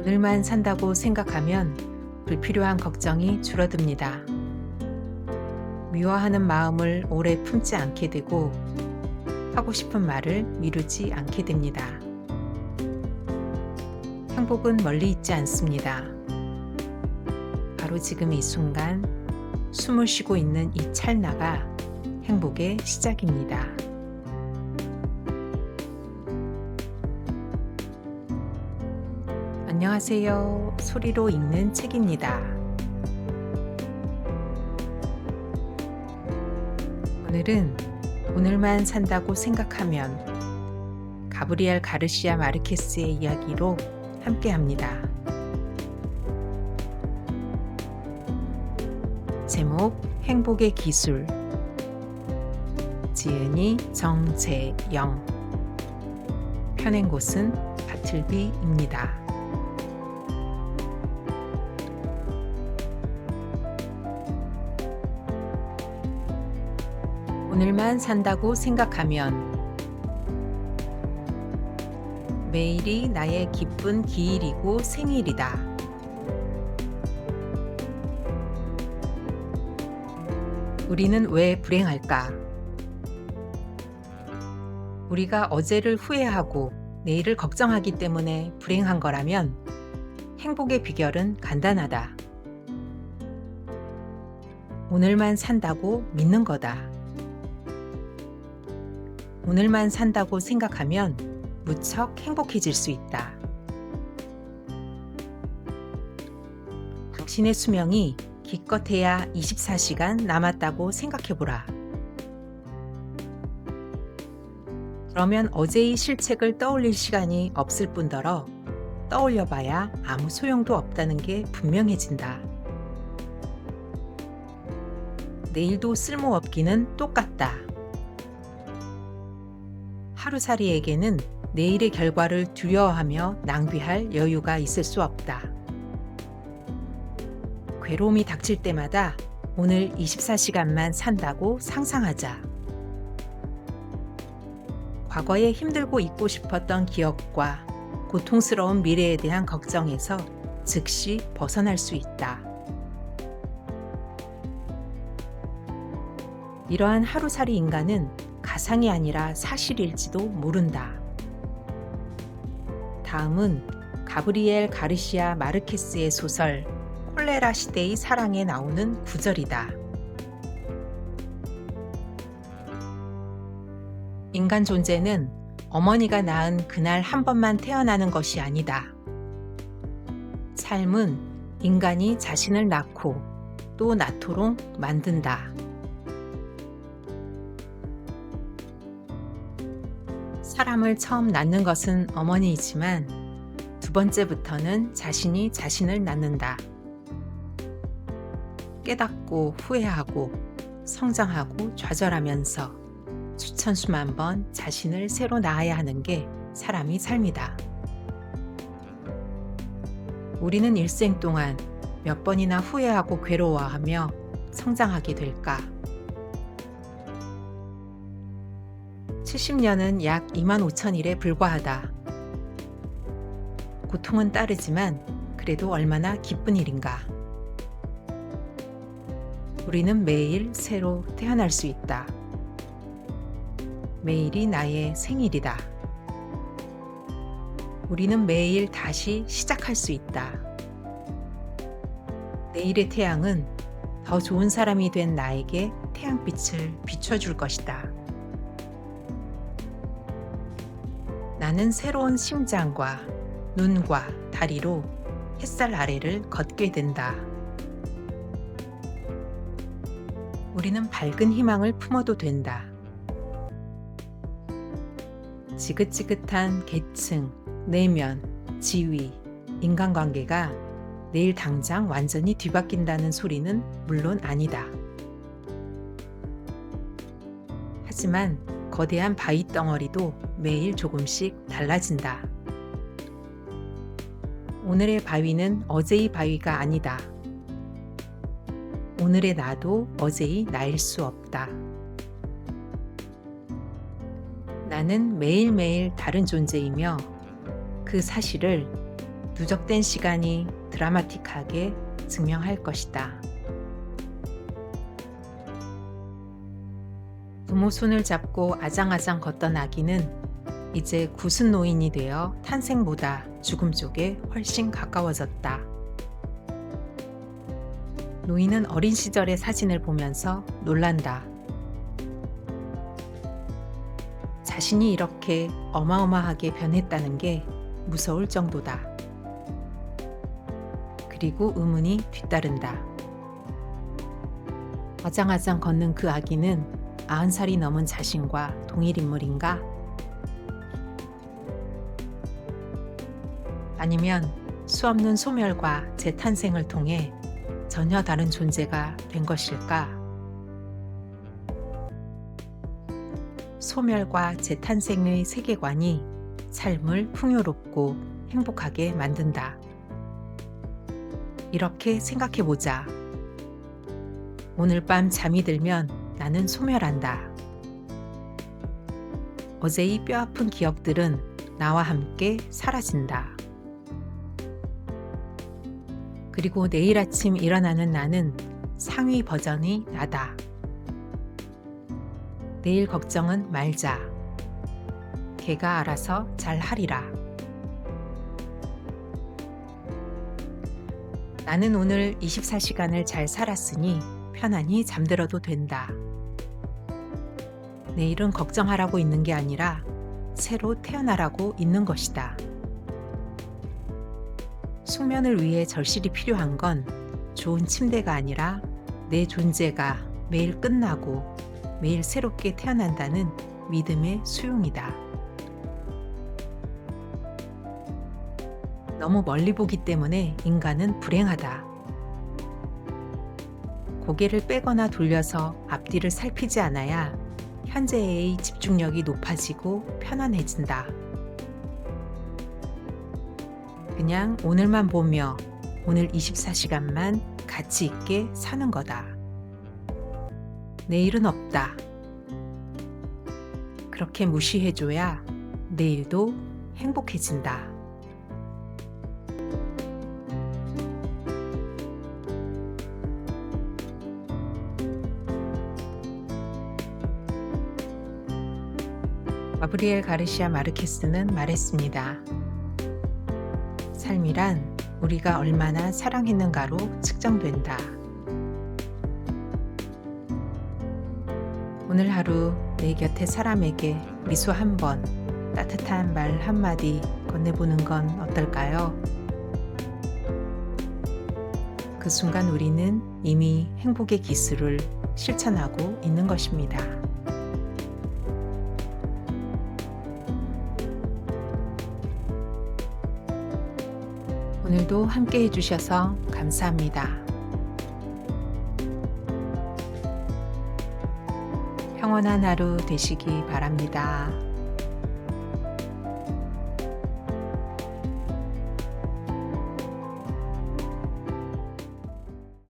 오늘만 산다고 생각하면 불필요한 걱정이 줄어듭니다. 미워하는 마음을 오래 품지 않게 되고 하고 싶은 말을 미루지 않게 됩니다. 행복은 멀리 있지 않습니다. 바로 지금 이 순간 숨을 쉬고 있는 이 찰나가 행복의 시작입니다. 안녕하세요. 소리로 읽는 책입니다. 오늘은 오늘만 산다고 생각하면 가브리엘 가르시아 마르케스의 이야기로 함께 합니다. 제목 행복의 기술 지은이 정재영 펴낸 곳은 바틀비입니다. 오늘만 산다고 생각하면 매일이 나의 기쁜 기일이고 생일이다. 우리는 왜 불행할까? 우리가 어제를 후회하고 내일을 걱정하기 때문에 불행한 거라면 행복의 비결은 간단하다. 오늘만 산다고 믿는 거다. 오늘만 산다고 생각하면 무척 행복해질 수 있다. 당신의 수명이 기껏해야 24시간 남았다고 생각해보라. 그러면 어제의 실책을 떠올릴 시간이 없을 뿐더러 떠올려봐야 아무 소용도 없다는 게 분명해진다. 내일도 쓸모없기는 똑같다. 하루살이에게는 내일의 결과를 두려워하며 낭비할 여유가 있을 수 없다. 괴로움이 닥칠 때마다 오늘 24시간만 산다고 상상하자. 과거에 힘들고 잊고 싶었던 기억과 고통스러운 미래에 대한 걱정에서 즉시 벗어날 수 있다. 이러한 하루살이 인간은 가상이 아니라 사실일지도 모른다. 다음은 가브리엘 가르시아 마르케스의 소설 콜레라 시대의 사랑에 나오는 구절이다. 인간 존재는 어머니가 낳은 그날 한 번만 태어나는 것이 아니다. 삶은 인간이 자신을 낳고 또 낳도록 만든다. 사람을 처음 낳는 것은 어머니이지만 두 번째부터는 자신이 자신을 낳는다. 깨닫고 후회하고 성장하고 좌절하면서 수천 수만 번 자신을 새로 낳아야 하는 게 사람이 삶이다. 우리는 일생 동안 몇 번이나 후회하고 괴로워하며 성장하게 될까? 70년은 약 2만 5천 일에 불과하다. 고통은 따르지만 그래도 얼마나 기쁜 일인가. 우리는 매일 새로 태어날 수 있다. 매일이 나의 생일이다. 우리는 매일 다시 시작할 수 있다. 내일의 태양은 더 좋은 사람이 된 나에게 태양빛을 비춰줄 것이다. 나는 새로운 심장과 눈과 다리로 햇살 아래를 걷게 된다. 우리는 밝은 희망을 품어도 된다. 지긋지긋한 계층, 내면, 지위, 인간관계가 내일 당장 완전히 뒤바뀐다는 소리는 물론 아니다. 하지만 거대한 바위 덩어리도 매일 조금씩 달라진다. 오늘의 바위는 어제의 바위가 아니다. 오늘의 나도 어제의 나일 수 없다. 나는 매일매일 다른 존재이며 그 사실을 누적된 시간이 드라마틱하게 증명할 것이다. 부모 손을 잡고 아장아장 걷던 아기는 이제 굳은 노인이 되어 탄생보다 죽음 쪽에 훨씬 가까워졌다. 노인은 어린 시절의 사진을 보면서 놀란다. 자신이 이렇게 어마어마하게 변했다는 게 무서울 정도다. 그리고 의문이 뒤따른다. 아장아장 걷는 그 아기는 90살이 넘은 자신과 동일 인물인가? 아니면 수없는 소멸과 재탄생을 통해 전혀 다른 존재가 된 것일까? 소멸과 재탄생의 세계관이 삶을 풍요롭고 행복하게 만든다. 이렇게 생각해 보자. 오늘 밤 잠이 들면 나는 소멸한다. 어제의 뼈아픈 기억들은 나와 함께 사라진다. 그리고 내일 아침 일어나는 나는 상위 버전이 나다. 내일 걱정은 말자. 걔가 알아서 잘 하리라. 나는 오늘 24시간을 잘 살았으니 편안히 잠들어도 된다. 내일은 걱정하라고 있는 게 아니라 새로 태어나라고 있는 것이다. 숙면을 위해 절실히 필요한 건 좋은 침대가 아니라 내 존재가 매일 끝나고 매일 새롭게 태어난다는 믿음의 수용이다. 너무 멀리 보기 때문에 인간은 불행하다. 고개를 빼거나 돌려서 앞뒤를 살피지 않아야 현재의 집중력이 높아지고 편안해진다. 그냥 오늘만 보며 오늘 24시간만 가치 있게 사는 거다. 내일은 없다. 그렇게 무시해줘야 내일도 행복해진다. 가브리엘 가르시아 마르케스는 말했습니다. 삶이란 우리가 얼마나 사랑했는가로 측정된다. 오늘 하루 내 곁에 사람에게 미소 한 번, 따뜻한 말 한마디 건네보는 건 어떨까요? 그 순간 우리는 이미 행복의 기술을 실천하고 있는 것입니다. 오늘도 함께 해주셔서 감사합니다. 평온한 하루 되시기 바랍니다.